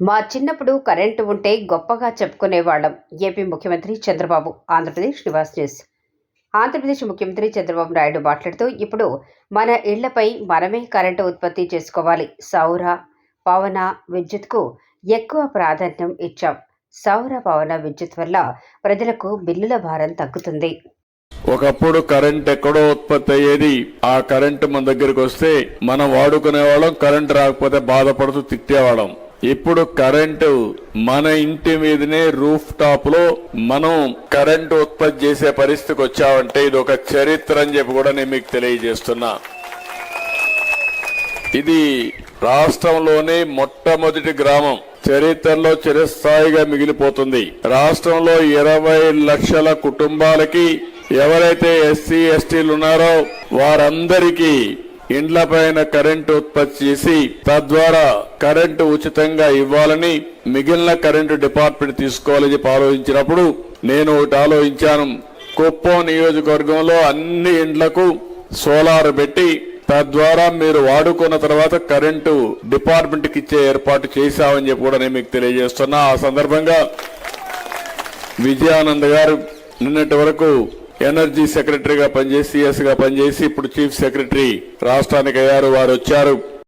మా చిన్నప్పుడు కరెంటు ఉంటే గొప్పగా చెప్పుకునేవాళ్ళం. ఏపీ ముఖ్యమంత్రి చంద్రబాబు ఆంధ్రప్రదేశ్ నివాస్ న్యూస్. ఆంధ్రప్రదేశ్ ముఖ్యమంత్రి చంద్రబాబు నాయుడు మాట్లాడుతూ ఇప్పుడు మన ఇళ్ళపై మనమే కరెంటు ఉత్పత్తి చేసుకోవాలి. సౌర పవన విద్యుత్కు ఎక్కువ ప్రాధాన్యం ఇచ్చాం. సౌర పవన విద్యుత్ వల్ల ప్రజలకు బిల్లుల భారం తగ్గుతుంది. ఒకప్పుడు కరెంట్ ఎక్కడో ఉత్పత్తి అయ్యేది ఆ కరెంట్ మన దగ్గరికి వస్తే మనం వాడుకునే వాళ్ళం కరెంట్ రాకపోతే బాధపడుతూ తిట్టేవాళ్ళం. ఇప్పుడు కరెంటు మన ఇంటి మీదనే రూఫ్ టాప్లో మనం కరెంటు ఉత్పత్తి చేసే పరిస్థితికి వచ్చామంటే ఇది ఒక చరిత్ర అని చెప్పి కూడా నేను మీకు తెలియజేస్తున్నా. ఇది రాష్ట్రంలోనే మొట్టమొదటి గ్రామం. చరిత్రలో చిరస్థాయిగా మిగిలిపోతుంది. రాష్ట్రంలో ఇరవై లక్షల కుటుంబాలకి ఎవరైతే ఎస్సీ ఎస్టీలు ఉన్నారో వారందరికీ ఇండ్లపైన కరెంటు ఉత్పత్తి చేసి తద్వారా కరెంటు ఉచితంగా ఇవ్వాలని మిగిలిన కరెంటు డిపార్ట్మెంట్ తీసుకోవాలని చెప్పి ఆలోచించినప్పుడు నేను ఒకటి ఆలోచించాను. కుప్పం నియోజకవర్గంలో అన్ని ఇండ్లకు సోలార్ పెట్టి తద్వారా మీరు వాడుకున్న తర్వాత కరెంటు డిపార్ట్మెంట్కి ఇచ్చే ఏర్పాటు చేశామని చెప్పి కూడా నేను మీకు తెలియజేస్తున్నా. ఆ సందర్భంగా విజయానంద్ గారు నిన్నటి వరకు ఎనర్జీ సెక్రటరీగా పనిచేసి సిఎస్గా పనిచేసి ఇప్పుడు చీఫ్ సెక్రటరీ రాష్ట్రానికి అయ్యారు వారు వచ్చారు